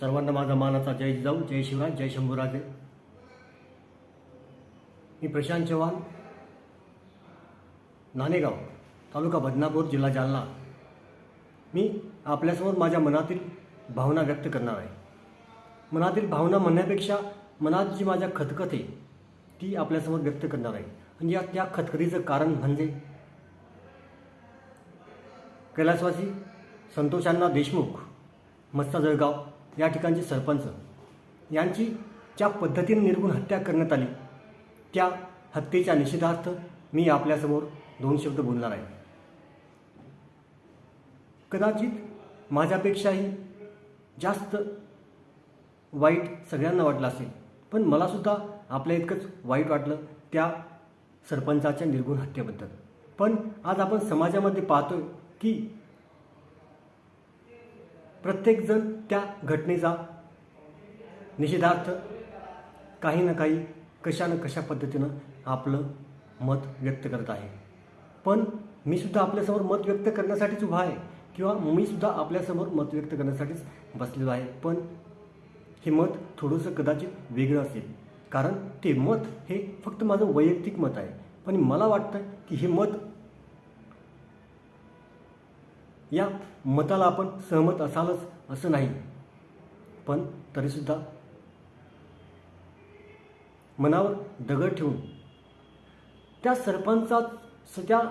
सर्वांना माझा मानाचा जय जाऊ जय शिवराज जय शंभूराजे मी प्रशांत चव्हाण नाणेगाव तालुका बदनापूर जिल्हा जालना. मी आपल्यासमोर माझ्या मनातील भावना व्यक्त करणार आहे. मनातील भावना म्हणण्यापेक्षा मनात जी माझ्या खतखत आहे ती आपल्यासमोर व्यक्त करणार आहे. आणि या त्या खतखतीचं कारण म्हणजे कैलासवासी संतोषांना देशमुख मस्ता जळगाव. या ठिकाणचे सरपंच यांची ज्या पद्धतीने निर्गुण हत्या करण्यात आली त्या हत्येच्या निषेधार्थ मी आपल्यासमोर दोन शब्द बोलणार आहे. कदाचित माझ्यापेक्षाही जास्त वाईट सगळ्यांना वाटलं असेल पण मलासुद्धा आपल्या इतकंच वाईट वाटलं त्या सरपंचाच्या निर्गुण हत्येबद्दल. पण आज आपण समाजामध्ये पाहतोय की प्रत्येकजण त्या घटनेचा निषेधार्थ काही ना काही कशा ना कशा पद्धतीनं आपलं मत व्यक्त करत आहे. पण मी सुद्धा आपल्यासमोर मत व्यक्त करण्यासाठीच उभा आहे किंवा मी सुद्धा आपल्यासमोर मत व्यक्त करण्यासाठीच बसलेलो आहे. पण हे मत थोडंसं कदाचित वेगळं असेल. कारण ते मत हे फक्त माझं वैयक्तिक मत आहे. पण मला वाटतं की हे मत या मताला आपण सहमत असालच असं नाही. पण तरीसुद्धा मनावर दगड ठेवून त्या सरपंचा सध्या त्या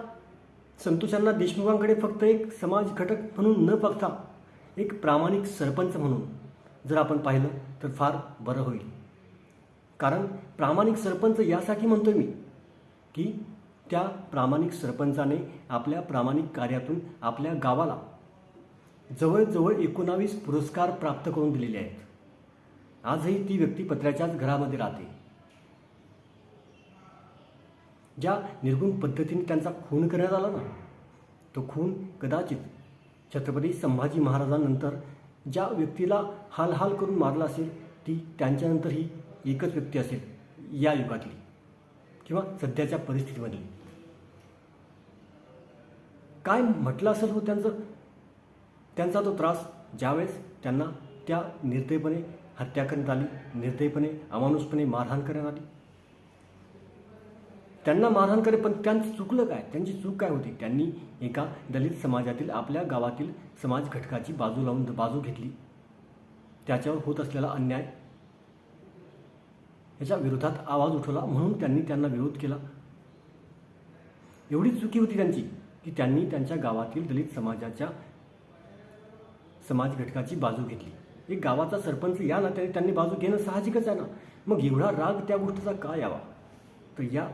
संतोषांना देशमुखांकडे फक्त एक समाज घटक म्हणून न बघता एक प्रामाणिक सरपंच म्हणून जर आपण पाहिलं तर फार बरं होईल. कारण प्रामाणिक सरपंच यासाठी म्हणतोय मी की त्या प्रामाणिक सरपंचाने आपल्या प्रामाणिक कार्यातून आपल्या गावाला जवळजवळ एकोणावीस पुरस्कार प्राप्त करून दिलेले आहेत. आजही ती व्यक्ती पत्र्याच्याच घरामध्ये राहते. ज्या निर्गुण पद्धतीने त्यांचा खून करण्यात आला ना तो खून कदाचित छत्रपती संभाजी महाराजांनंतर ज्या व्यक्तीला हाल हाल करून मारला असेल ती त्यांच्यानंतर ही एकच व्यक्ती असेल या युगातली किंवा सध्याच्या परिस्थितीमधली. काय म्हटलं असेल हो त्यांचं? त्यांचा तो त्रास ज्यावेळेस त्यांना त्या निर्दयपणे हत्या करण्यात आली निर्दयपणे अमानुषपणे मारहाण करण्यात आली. त्यांना मारहाण करे पण त्यांचं चुकलं काय? त्यांची चूक काय होती? त्यांनी एका दलित समाजातील आपल्या गावातील समाज घटकाची बाजू लावून बाजू घेतली. त्याच्यावर होत असलेला अन्याय. याच्या विरोधात आवाज उठवला म्हणून त्यांनी त्यांना विरोध केला. एवढी चुकी होती त्यांची. की त्यांनी त्यांच्या गावातील दलित समाजाच्या समाज घटकाची बाजू घेतली. एक गावाचा सरपंच या नात्याने त्यांनी बाजू घेणं साहजिकच आहे ना. मग एवढा राग त्या गोष्टीचा का यावा? तर या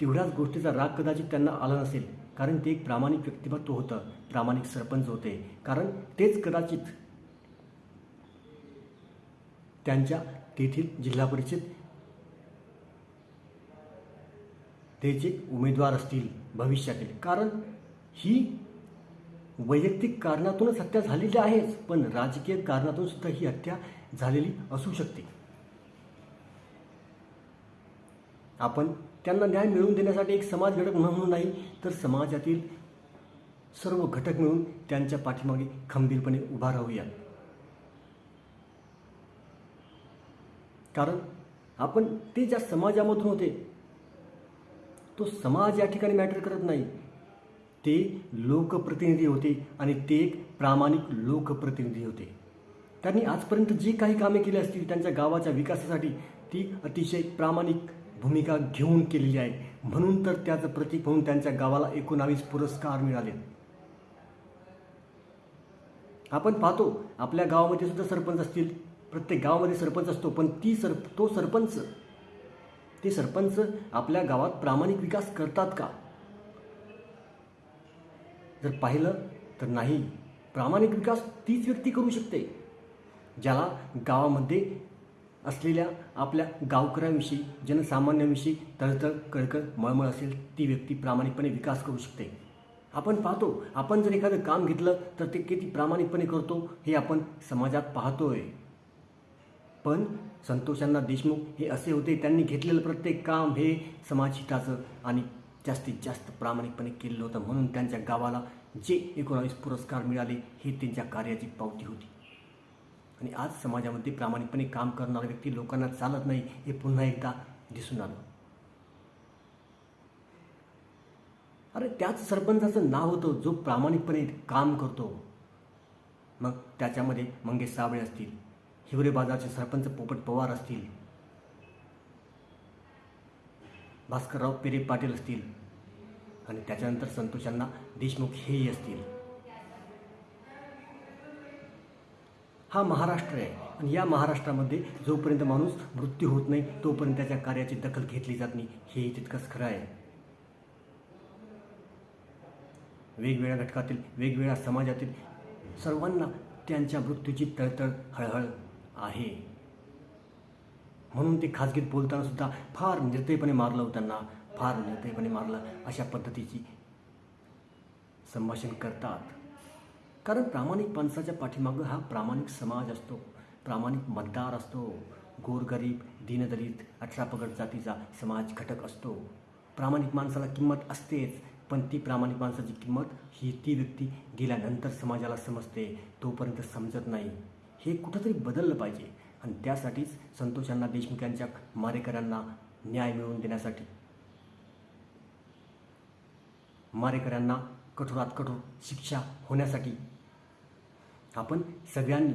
तेवढ्याच गोष्टीचा राग कदाचित त्यांना आला नसेल. कारण ते एक प्रामाणिक व्यक्तिमत्व होतं प्रामाणिक सरपंच होते. कारण तेच कदाचित त्यांच्या तेथील जिल्हा परिषद ते जे उमेदवार असतील भविष्यातील. कारण ही वैयक्तिक कारणातूनच हत्या झालेली आहेच पण राजकीय कारणातून सुद्धा ही हत्या झालेली असू शकते. आपण त्यांना न्याय मिळवून देण्यासाठी एक समाज घटक म्हणून नाही तर समाजातील सर्व घटक मिळून त्यांच्या पाठीमागे खंबीरपणे उभा राहूया. कारण आपण ते ज्या समाजामधून होते तो समाज या ठिकाणी मॅटर करत नाही. ते लोकप्रतिनिधी होते आणि ते एक प्रामाणिक लोकप्रतिनिधी होते. त्यांनी आजपर्यंत जी काही कामे केली असतील त्यांच्या गावाच्या विकासासाठी ती अतिशय प्रामाणिक भूमिका घेऊन केलेली आहे. म्हणून तर त्याचं प्रतीक म्हणून त्यांच्या गावाला एकोणावीस पुरस्कार मिळाले. आपण पाहतो आपल्या गावामध्ये सुद्धा सरपंच असतील. प्रत्येक गावामध्ये सरपंच असतो पण ती सर तो सरपंच ते सरपंच आपल्या गावात प्रामाणिक विकास करतात का? जर पाहिलं तर नाही. प्रामाणिक विकास तीच व्यक्ती करू शकते ज्याला गावामध्ये असलेल्या आपल्या गावकऱ्यांविषयी जनसामान्यांविषयी तळतळ कळकळ मळमळ असेल ती व्यक्ती प्रामाणिकपणे विकास करू शकते. आपण पाहतो आपण जर एखादं काम घेतलं तर ते किती प्रामाणिकपणे करतो हे आपण समाजात पाहतोय. पण संतोषांना देशमुख हे असे होते त्यांनी घेतलेलं प्रत्येक काम हे समाजहिताचं आणि जास्तीत जास्त प्रामाणिकपणे केलेलं होतं. म्हणून त्यांच्या गावाला जे एकोणावीस पुरस्कार मिळाले हे त्यांच्या कार्याची पावती होती. आणि आज समाजामध्ये प्रामाणिकपणे काम करणारा व्यक्ती लोकांना चालत नाही हे पुन्हा एकदा दिसून आलं. अरे त्याच सरपंचाचं नाव होतं जो प्रामाणिकपणे काम करतो. मग त्याच्यामध्ये मंगेश साबळे असतील हिवरे बाजारचे सरपंच पोपट पवार असतील भास्करराव पेरे पाटील असतील आणि त्याच्यानंतर संतोषांना देशमुख हेही असतील. हा महाराष्ट्र आहे आणि या महाराष्ट्रामध्ये जोपर्यंत माणूस मृत्यू होत नाही तोपर्यंत त्याच्या कार्याची दखल घेतली जात नाही हेही तितकंच खरं आहे. वेगवेगळ्या घटकातील वेगवेगळ्या समाजातील सर्वांना त्यांच्या मृत्यूची तळतळ हळहळ आहे. म्हणून ते खाजगीत बोलताना सुद्धा फार निर्दयपणे मारलं त्यांना फार निर्दयपणे मारलं अशा पद्धतीची संभाषण करतात. कारण प्रामाणिक माणसाच्या पाठीमागं हा प्रामाणिक समाज असतो प्रामाणिक मतदार असतो गोरगरीब दीनदलित अठरापगड जातीचा समाज घटक असतो. प्रामाणिक माणसाला किंमत असतेच पण ती प्रामाणिक माणसाची किंमत ही ती व्यक्ती गेल्यानंतर समाजाला समजते तोपर्यंत समजत नाही. हे कुठंतरी बदललं पाहिजे. आणि त्यासाठीच संतोषांना देशमुख यांच्या मारेकऱ्यांना न्याय मिळवून देण्यासाठी. मारेकऱ्यांना कठोरात कठोर शिक्षा होण्यासाठी आपण सगळ्यांनी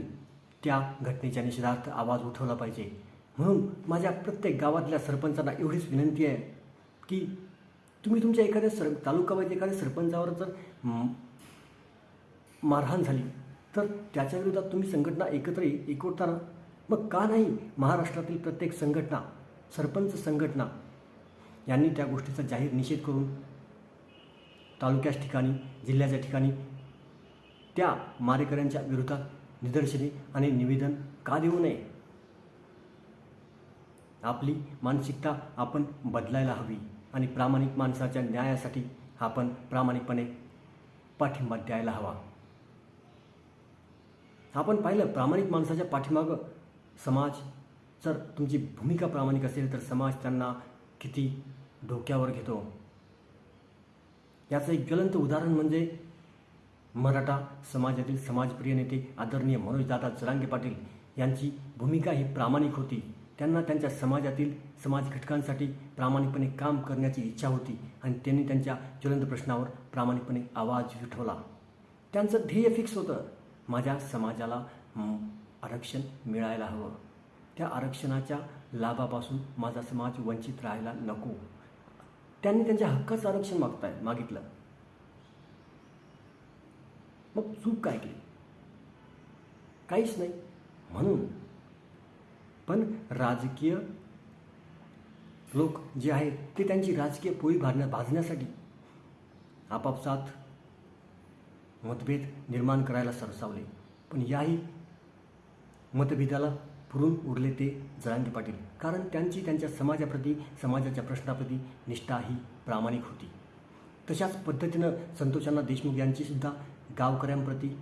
त्या घटनेच्या निषेधार्थ आवाज उठवला पाहिजे. म्हणून माझ्या प्रत्येक गावातल्या सरपंचांना एवढीच विनंती आहे की तुम्ही तुमच्या एखाद्या सर तालुकामध्ये एखाद्या सरपंचावर जर मारहाण झाली तर त्याच्या विरोधात तुम्ही संघटना एकत्र ए- एकवटता ना मग का नाही महाराष्ट्रातील प्रत्येक संघटना सरपंच संघटना यांनी त्या गोष्टीचा जाहीर निषेध करून तालुक्याच्या ठिकाणी जिल्ह्याच्या ठिकाणी त्या मारेकऱ्यांच्या विरोधात निदर्शने आणि निवेदन का देऊ नये? आपली मानसिकता आपण बदलायला हवी आणि प्रामाणिक माणसाच्या न्यायासाठी आपण प्रामाणिकपणे पाठिंबा द्यायला हवा. आपण पाहिलं प्रामाणिक माणसाच्या पाठीमागं समाज जर तुमची भूमिका प्रामाणिक असेल तर समाज त्यांना किती डोक्यावर घेतो? याचं एक ज्वलंत उदाहरण म्हणजे मराठा समाजातील समाजप्रिय नेते आदरणीय मनोजदादा जरांगे पाटील यांची भूमिका ही प्रामाणिक होती. त्यांना त्यांच्या समाजातील समाज घटकांसाठी प्रामाणिकपणे काम करण्याची इच्छा होती आणि त्यांनी त्यांच्या ज्वलंत प्रश्नावर प्रामाणिकपणे आवाज उठवला. त्यांचं ध्येय फिक्स होतं. माझ्या समाजाला आरक्षण मिळायला हवं. त्या आरक्षणाच्या लाभापासून माझा समाज वंचित राहायला नको. त्यांनी त्यांच्या हक्काचं आरक्षण मागताय मागितलं. मग चूक काय केली? काहीच नाही. म्हणून पण राजकीय लोक जे आहेत ते त्यांची राजकीय पोळी भाजण्या भाजण्यासाठी आपापसात मतभेद निर्माण करायला सरसावले. पण याही मतभेदाला पुरून उरले ते जरांगे पाटील. कारण त्यांची त्यांच्या समाजाप्रती समाजाच्या प्रश्नाप्रती निष्ठा ही प्रामाणिक होती. तशाच पद्धतीनं संतोषांना देशमुख यांचीसुद्धा गावकऱ्यांप्रती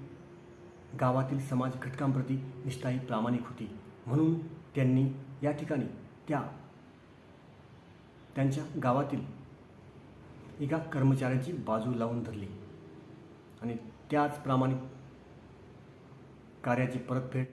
गावातील समाज घटकांप्रती निष्ठा ही प्रामाणिक होती. म्हणून त्यांनी या ठिकाणी त्या त्यांच्या गावातील एका कर्मचाऱ्याची बाजू लावून धरली. आणि त्याच प्रामाणिक कार्याची परतफेड